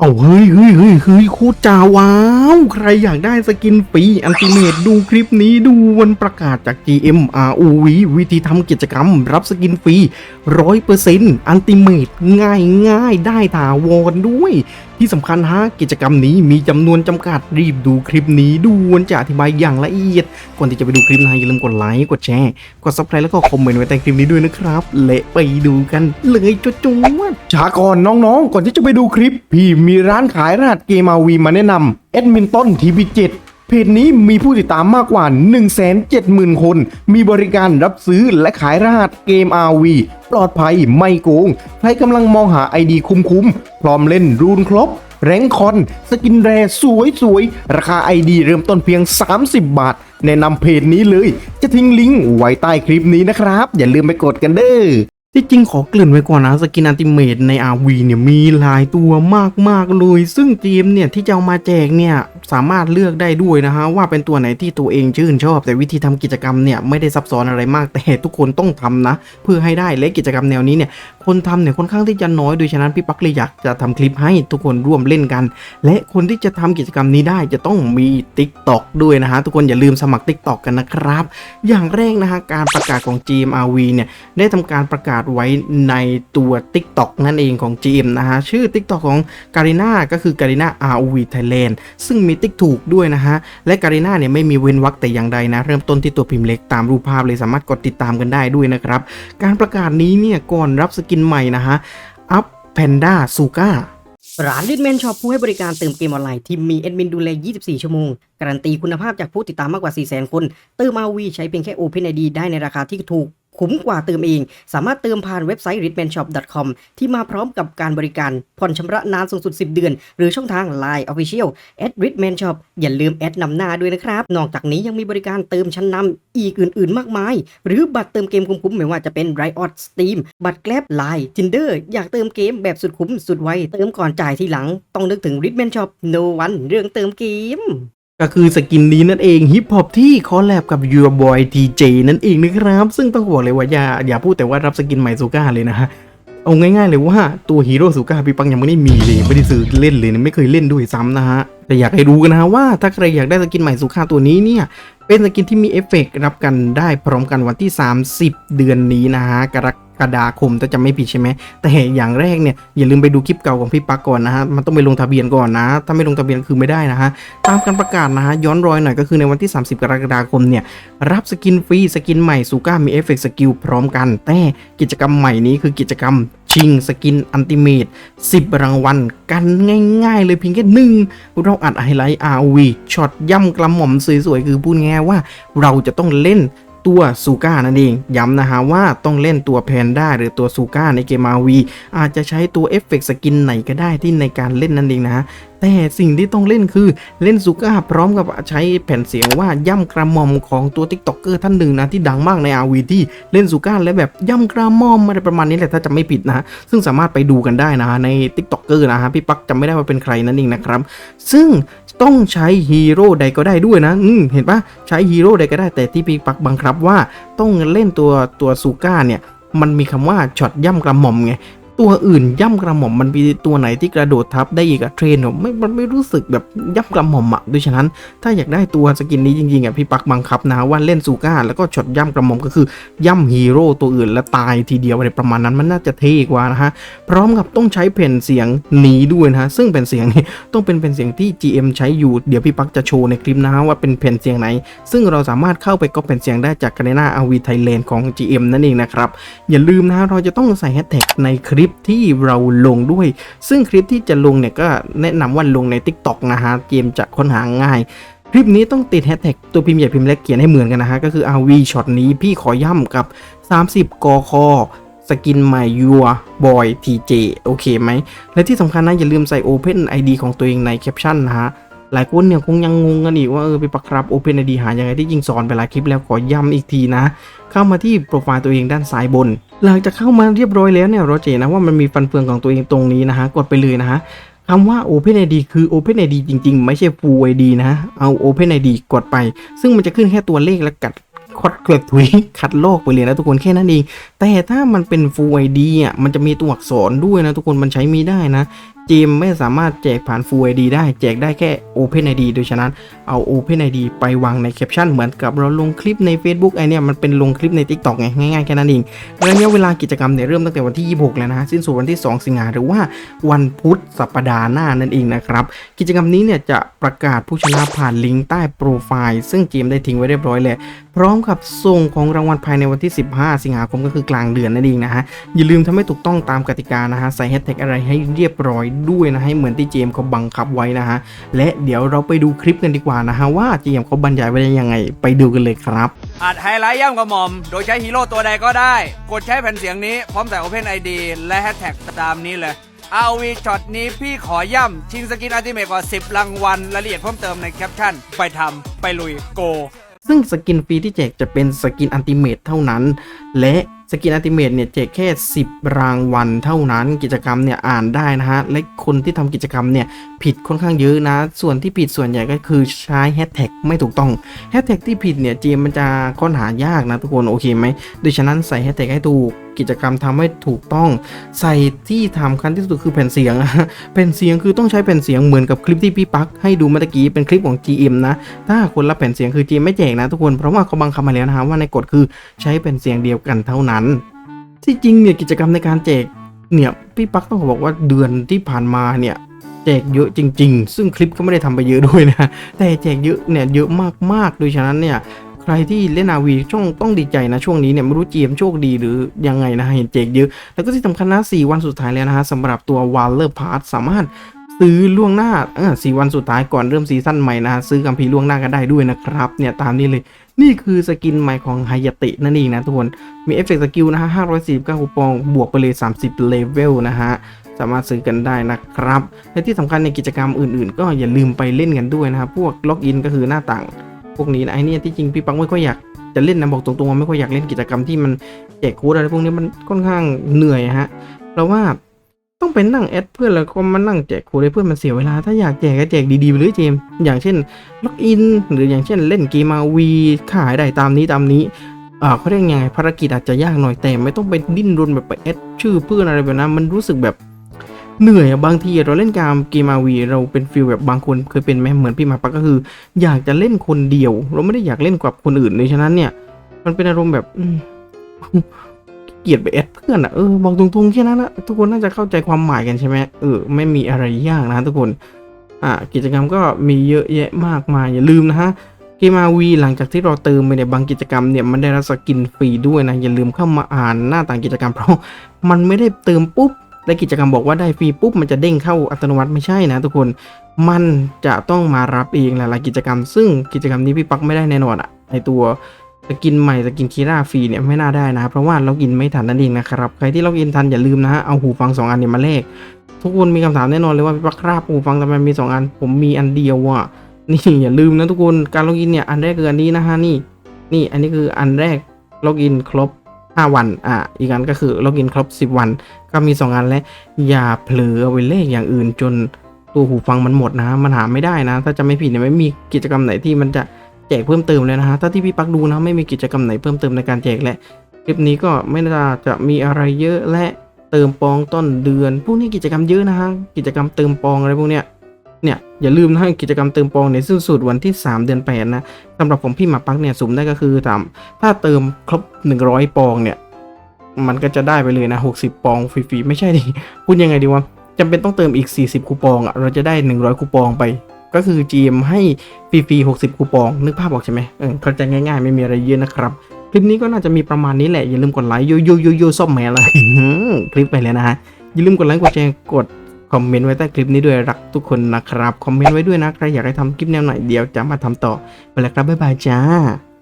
เอาเฮ้ยเฮ้ยเฮ้ยเฮ้ยโคตรจ้าว้าว ใครอยากได้สกินฟรีอันติเมตดูคลิปนี้ดูวันประกาศจาก GM ROV วิธีทำกิจกรรมรับสกินฟรีร้อยเปอร์เซ็นต์อันติเมตง่ายง่ายได้ถาวรด้วย ที่สำคัญฮะกิจกรรมนี้มีจำนวนจำกัดรีบดูคลิปนี้ดูวันจะอธิบายอย่างละเอียด ก่อนที่จะไปดูคลิปนะอย่าลืมกดไลค์กดแชร์กด subscribe แล้วก็คอมเมนต์ไว้ใต้คลิปนี้ด้วยนะครับและไปดูกันเลยจุ๊ดๆช้าก่อนน้องๆ ก่อนที่จะไปดูคลิปพี่มีร้านขายรหัสเกมอาวีมาแนะนำแอดมินต้นทีวีเจ็ดเพจนี้มีผู้ติดตามมากกว่า 170,000 คน มีบริการรับซื้อและขายรหัสเกม RV ปลอดภัยไม่โกง ใครกำลังมองหาไอดีคุ้มๆ พร้อมเล่นรูนครบ แรงคอน สกินแรสวยๆ ราคาไอดีเริ่มต้นเพียง 30 บาท แนะนำเพจนี้เลย จะทิ้งลิงก์ไว้ใต้คลิปนี้นะครับ อย่าลืมไปกดกันเด้อ ที่จริงขอเกริ่นไว้ก่อนนะสกินอันติเมตใน RV เนี่ยมีหลายตัวมากๆเลย ซึ่งเกมเนี่ยที่จะเอามาแจกเนี่ยสามารถเลือกได้ด้วยนะฮะว่าเป็นตัวไหนที่ตัวเองชื่นชอบ แต่วิธีทำกิจกรรมเนี่ยไม่ได้ซับซ้อนอะไรมากแต่ทุกคนต้องทำนะ เพื่อให้ได้และกิจกรรมแนวนี้เนี่ยคนทำเนี่ยค่อนข้างที่จะน้อยโดยฉะนั้นพี่ปักเลยอยากจะทำคลิปให้ทุกคนร่วมเล่นกัน และคนที่จะทำกิจกรรมนี้ได้จะต้องมี Tik t o อกด้วยนะฮะทุกคนอย่าลืมสมัคร Tik t o อกกันนะครับ อย่างแรกนะฮะการประกาศของ GMRV เนี่ยได้ทำการประกาศไว้ในตัว TikTok นั่นเองของ GM นะฮะ ชื่อ TikTok ของการ i นาก็คือการ i นา ROV Thailand ซึ่งมีติ๊กถูกด้วยนะฮะ และการ i นาเนี่ยไม่มีเว้นวรรคแต่อย่างใดนะ เริ่มต้นที่ตัวพิมพ์เล็กตามรูปภาพเลยสามารถกดติดตามกันได้ด้วยนะครับ การประกาศนี้เนี่ยก่อนรับสกินใหม่นะฮะอัพแพนด้าซูก้าร้านลิทแมนช็อปผู้ให้บริการเติมเกมออนไลน์ที่มีแอดมินดูแล 24 ชั่วโมง การันตีคุณภาพจากผู้ติดตามมากกว่า 400,000 คน เติม RV ใช้เพียงแค่ OpenID ได้ในราคาที่ถูก คุ้มกว่าเติมเอง สามารถเติมผ่านเว็บไซต์ ritmanshop.com ที่มาพร้อมกับการบริการ ผ่อนชำระนานสูงสุด 10 เดือน หรือช่องทาง Line Official at ritmanshop อย่าลืมแอดนำหน้าด้วยนะครับ นอกจากนี้ยังมีบริการเติมชั้นนำอีกอื่น ๆ มากมาย หรือบัตรเติมเกมคุ้มๆไม่ว่าจะเป็น Riot Steam บัตรแกลบ Line Tinder อยากเติมเกมแบบสุดคุ้มสุดไวเติมก่อนจ่ายทีหลัง ต้องนึกถึง Ritman Shop No One เรื่องเติมเกม ก็คือสกินนี้นั่นเองฮิปฮอปที่คอลแลบกับ Your Boy TJ นั่นเองนะครับ ซึ่งต้องบอกเลยว่าอย่าอย่าพูดแต่ว่ารับสกินใหม่ซูก้าเลยนะฮะ เอาง่ายๆเลยว่าตัวฮีโร่ซูก้าพี่ปังยังไม่ได้มีเลย ไม่ได้ซื้อเล่นเลยไม่เคยเล่นด้วยซ้ำนะฮะ แต่อยากให้รู้กันนะว่าถ้าใครอยากได้สกินใหม่ซูก้าตัวนี้เนี่ย เป็นสกินที่มีเอฟเฟกต์รับกันได้พร้อมกันวันที่ 30 เดือนนี้นะฮะกรก กฎาคมถ้าจำไม่ผิดใช่ไหมแต่อย่างแรกเนี่ยอย่าลืมไปดูคลิปเก่าของพี่ปักก่อนนะฮะมันต้องไปลงทะเบียนก่อนนะ ถ้าไม่ลงทะเบียนคือไม่ได้นะฮะตามการประกาศนะฮะย้อนรอยหน่อยก็คือในวันที่ 30 กรกฎาคมเนี่ยรับสกินฟรีสกินใหม่ซูก้ามีเอฟเฟกต์สกิลพร้อมกัน แต่กิจกรรมใหม่นี้คือกิจกรรมชิงสกินอันติเมต10 รางวัล กันง่าย ๆ เลยเพียงแค่หนึ่งเราอัดไฮไลท์ RV ช็อตย่ำกระหม่อมสวยๆ คือพูดง่ายว่าเราจะต้องเล่น ตัวซูก้านั่นเอง ย้ำนะฮะว่าต้องเล่นตัวแพนด้าหรือตัวซูก้าในเกมาวีอาจจะใช้ตัวเอฟเฟกต์สกินไหนก็ได้ที่ในการเล่นนั่นเองนะฮะแต่สิ่งที่ต้องเล่นคือเล่นซูก้าพร้อมกับใช้แผ่นเสียงว่าย่ำกระหม่อมของตัวติ๊กต็อกเกอร์ท่านหนึ่งนะที่ดังมากใน RV ที่เล่นซูก้าและแบบย่ำกระหม่อมอะไรประมาณนี้แหละถ้าจะไม่ผิดนะซึ่งสามารถไปดูกันได้นะในติ๊กต็อกเกอร์นะฮะพี่ปักจำไม่ได้ว่าเป็นใครนั่นเองนะครับ ซึ่งต้องใช้ฮีโร่ใดก็ได้ด้วยนะอืเห็นปะใช้ฮีโร่ใดก็ได้แต่ที่พี่ปักบังคับว่าต้องเล่นตัวตัวซูก้าเนี่ยมันมีคำว่าช็อตย่ำกระหม่อมไง ตัวอื่นย่ำกระหม่อมมันมีตัวไหนที่กระโดดทับได้อีกอะเทรนผมไม่มันไม่รู้สึกแบบย่ำกระหม่อมอะด้วยฉะนั้น ถ้าอยากได้ตัวสกินนี้จริงๆอะพี่ปักบังคับนะว่าเล่นซูก้าแล้วก็ช็อตย่ำกระหม่อมก็คือย่ำฮีโร่ตัวอื่นแล้วตายทีเดียวอะไรประมาณนั้นมันน่าจะเท่กว่านะฮะพร้อมกับต้องใช้แผ่นเสียงหนีด้วยนะฮะซึ่งแผ่นเสียงนี้ต้องเป็นแผ่นเสียงที่ GM ใช้อยู่เดี๋ยวพี่ปักจะโชว์ในคลิปนะฮะว่าเป็นแผ่นเสียงไหน ซึ่งเราสามารถเข้าไปก๊อปแผ่นเสียงได้จากกันนาอาวีไทยแลนด์ของ GM นั่นเองนะครับอย่าลืมนะฮะเราจะต้องใส่แฮชแท็กในคลิปปที่เราลงด้วย ซึ่งคลิปที่จะลงเนี่ยก็แนะนำว่าลงใน TikTok นะฮะเกมจะค้นหาง่ายคลิปนี้ต้องติดแฮชแท็กตัวพิมพ์ใหญ่พิมพ์เล็กเขียนให้เหมือนกันนะฮะก็คือ RV ช็อตนี้พี่ขอย่ำกับ 30 กคสกินใหม่ยัวบอยทีเจโอเคไหม และที่สำคัญนะอย่าลืมใส่ Open ID ของตัวเองในแคปชั่นนะฮะ หลายคนเนี่ยคงยังงงกันอีกว่าเออไปประครับ Open ID หายังไงที่จริงสอนไปหลายคลิปแล้วขอย้ำอีกทีนะ เข้ามาที่โปรไฟล์ตัวเองด้านซ้ายบน หลังจากเข้ามาเรียบร้อยแล้วเนี่ยเราจะเห็นนะว่ามันมีฟันเฟืองของตัวเองตรงนี้นะฮะกดไปเลยนะฮะคำว่า Open ID คือ Open ID จริง ๆ ไม่ใช่ Full ID นะเอา Open ID กดไป ซึ่งมันจะขึ้นแค่ตัวเลขและกัดคดเกลือถุยคัดโลกไปเลยนะทุกคนแค่นั้นเอง แต่ถ้ามันเป็น Full ID อะมันจะมีตัวอักษรด้วยนะทุกคนมันใช้ไม่ได้นะ จีมไม่สามารถแจกผ่าน Full ID ได้แจกได้แค่ Open ID โดยฉะนั้นเอา Open ID ไปวางในแคปชั่นเหมือนกับเราลงคลิปใน Facebook ไอเนี่ยมันเป็นลงคลิปใน TikTok ไงง่ายๆแค่นั้นเองระยะเวลากิจกรรมเนี่ยเริ่มตั้งแต่วันที่ 26 แล้วนะสิ้นสุดวันที่ 2 สิงหาหรือว่าวันพุธสัปดาห์หน้านั่นเองนะครับกิจกรรมนี้เนี่ยจะประกาศผู้ชนะผ่านลิงก์ใต้โปรไฟล์ซึ่งเจมได้ทิ้งไว้เรียบร้อยแล้วพร้อมกับส่งของรางวัลภายในวันที่ 15 สิงหาคมก็คือกลางเดือนนั่นเองนะฮะอย่าลืมทำให้ถูกต้องตามกติกานะฮะใส่แฮชแท็กอะไรให้เรียบร้อยด้วยนะให้เหมือนที่เจมส์เขาบังคับไว้นะฮะและเดี๋ยวเราไปดูคลิปกันดีกว่านะฮะว่าเจมส์เขาบรรยายไว้ได้ยังไง ไปดูกันเลยครับอัดไฮไลท์ย่ำกระหม่อม โดยใช้ฮีโร่ตัวใดก็ได้ กดใช้แผ่นเสียงนี้พร้อมใส่ Open ID และแฮชแท็กตามนี้เลย RV ช็อตนี้พี่ขอย่ำ ชิงสกินอัลติเมทกว่า 10 รางวัลรายละเอียดเพิ่มเติมในแคปชั่น ไปทำไปลุยโกซึ่งสกินฟรีที่แจกจะเป็นสกินอันติเมตเท่านั้น และ สกินอัติเมตเนี่ยแจกแค่ 10 รางวัลเท่านั้นกิจกรรมเนี่ยอ่านได้นะฮะ และคนที่ทำกิจกรรมเนี่ยผิดค่อนข้างเยอะนะ ส่วนที่ผิดส่วนใหญ่ก็คือใช้แฮชแท็กไม่ถูกต้องแฮชแท็กที่ผิดเนี่ยเจมมันจะค้นหายากนะทุกคนโอเคไหมโดยฉะนั้นใส่แฮชแท็กให้ถูก กิจกรรมทำให้ถูกต้องใส่ที่ทำคันที่สุดคือแผ่นเสียงแผ่นเสียงคือต้องใช้แผ่นเสียงเหมือนกับคลิปที่พี่ปักให้ดูเมื่อตะกี้เป็นคลิปของ GM นะ ถ้าคนรับแผ่นเสียงคือ GM ไม่แจกนะทุกคนเพราะว่าเขาบังคับมาแล้วนะฮะว่าในกฎคือใช้แผ่นเสียงเดียวกันเท่านั้น ที่จริงเนี่ยกิจกรรมในการแจกเนี่ยพี่ปักต้องบอกว่าเดือนที่ผ่านมาเนี่ยแจกเยอะจริง ๆ ซึ่งคลิปก็ไม่ได้ทำไปเยอะด้วยนะ แต่แจกเยอะเนี่ยเยอะมากๆโดยฉะนั้นเนี่ย ใครที่เล่นอาวีช่องต้องดีใจนะช่วงนี้เนี่ยไม่รู้ GM โชคดีหรือยังไงนะเห็นแจกเยอะ แล้วก็ที่สำคัญนะ4วันสุดท้ายแล้วนะฮะสำหรับตัว w a l l e r Pass สามารถซื้อล่วงหน้าเออสวันสุดท้ายก่อนเริ่มซีซั่นใหม่นะฮะซื้อกัมพีร์ล่วงหน้ากันได้ด้วยนะครับเนี่ยตามนี้เลย นี่คือสกินใหม่ของไฮยาตินั่นเองนะทุกคน มีเอฟเฟกต์สกิลนะฮะ549คูปองบวกไปเลย 30 เลเวลนะฮะสามารถซื้อกันได้นะครับ และที่สำคัญในกิจกรรมอื่นๆ ก็อย่าลืมไปเล่นกันด้วยนะครับพวกล็อกอินก็คือหน้าต่าง พวกนี้นะไอเนี่ยที่จริงพี่ปังไม่ค่อยอยากจะเล่นนะบอกตรงๆว่าไม่ค่อยอยากเล่นกิจกรรมที่มันแจกโค้ดอะไรพวกนี้มันค่อนข้างเหนื่อยฮะเพราะว่าต้องไปนั่งแอดเพื่อนแล้วก็มานั่งแจกโค้ดให้เพื่อนมันเสียเวลา ถ้าอยากแจกก็แจกดีๆไปเลยเจมอย่างเช่นล็อกอิน หรืออย่างเช่นเล่นเกมมาวีขายได้ตามนี้ตามนี้อ่าเขาเรียกยังไงภารกิจอาจจะยากหน่อยแต่ไม่ต้องไปดิ้นรนแบบไปแอดชื่อเพื่อนอะไรแบบนั้นมันรู้สึกแบบ เหนื่อยอะบางทีเราเล่นเกมเกมอาวีเราเป็นฟิลแบบบางคนเคยเป็นไหมเหมือนพี่มาปักก็คือ อยากจะเล่นคนเดียว เราไม่ได้อยากเล่นกับคนอื่นเลยฉะนั้นเนี่ย มันเป็นอารมณ์แบบเกลียดไปแอดเพื่อนอะเออบอกตรงๆแค่นั้นนะทุกคนน่าจะเข้าใจความหมายกันใช่ไหมเออไม่มีอะไรยากนะทุกคนอ่ากิจกรรมก็มีเยอะแยะมากมายอย่าลืมนะฮะเกมอาวีหลังจากที่เราเติมไปเนี่ยบางกิจกรรมเนี่ยมันได้รับสกินฟรีด้วยนะอย่าลืมเข้ามาอ่านหน้าต่างกิจกรรมเพราะมันไม่ได้เติมปุ๊บ และกิจกรรมบอกว่าได้ฟรีปุ๊บมันจะเด้งเข้าอัตโนมัติไม่ใช่นะทุกคน มันจะต้องมารับเองหลายๆกิจกรรม ซึ่งกิจกรรมนี้พี่ปักไม่ได้แน่นอนอะในตัวสกินใหม่สกินคีราฟรีเนี่ยไม่น่าได้นะ เพราะว่าเรากินไม่ทันนั่นเองนะครับ ใครที่เรากินทันอย่าลืมนะฮะ เอาหูฟังสองอันเนี่ยมาแลกทุกคนมีคำถามแน่นอนเลยว่าพี่ปักครับหูฟังทำไมมีสองอัน ผมมีอันเดียวอะนี่อย่าลืมนะทุกคน การล็อกอินเนี่ยอันแรกคืออันนี้นะฮะนี่ นี่อันนี้คืออันแรกล็อกอินครบ 5 วัน อะอีกอันก็คือล็อกอินครบ 10 วัน ก็มี 2 อันและ อย่าเผลอเอาไปเลขอย่างอื่นจนตัวหูฟังมันหมดนะ มันหาไม่ได้นะ ถ้าจะไม่ผิดเนี่ยไม่มีกิจกรรมไหนที่มันจะแจกเพิ่มเติมเลยนะฮะถ้าที่พี่ปักดูนะไม่มีกิจกรรมไหนเพิ่มเติมในการแจกและ คลิปนี้ก็ไม่น่าจะมีอะไรเยอะและเติมปองต้นเดือน พวกนี้กิจกรรมเยอะนะฮะ กิจกรรมเติมปองอะไรพวกเนี้ย เนี่ยอย่าลืมนะกิจกรรมเติมปองเนี่ยสิ้นสุดวันที่ 3 เดือน8นะสำหรับผมพี่หมาปักเนี่ยสุ่มได้ก็คือตามถ้าเติมครบ 100 ปองเนี่ย มันก็จะได้ไปเลยนะ 60 ปองฟรีๆไม่ใช่ดิพูดยังไงดีวะจำเป็นต้องเติมอีก 40 คูปองอะ่ะเราจะได้ 100 คูปองไป ก็คือ GM ให้ฟรีๆ60 คูปองนึกภาพออกใช่ไหมเออเข้าใจง่ายๆ ไม่มีอะไรเยอะนะครับคลิปนี้ก็น่าจะมีประมาณนี้แหละอย่าลืมกดไลค์โยโยโยโยซ่อมแม่ละคลิปไปแล้วนะฮะอย่าลืมกดไลค์กดแชร์กด คอมเมนต์ไว้ใต้คลิปนี้ด้วยรักทุกคนนะครับ คอมเมนต์ไว้ด้วยนะ ใครอยากให้ทำคลิปแนวไหนเดี๋ยวจะมาทำต่อ ไปแล้วครับ บ๊ายบายจ้า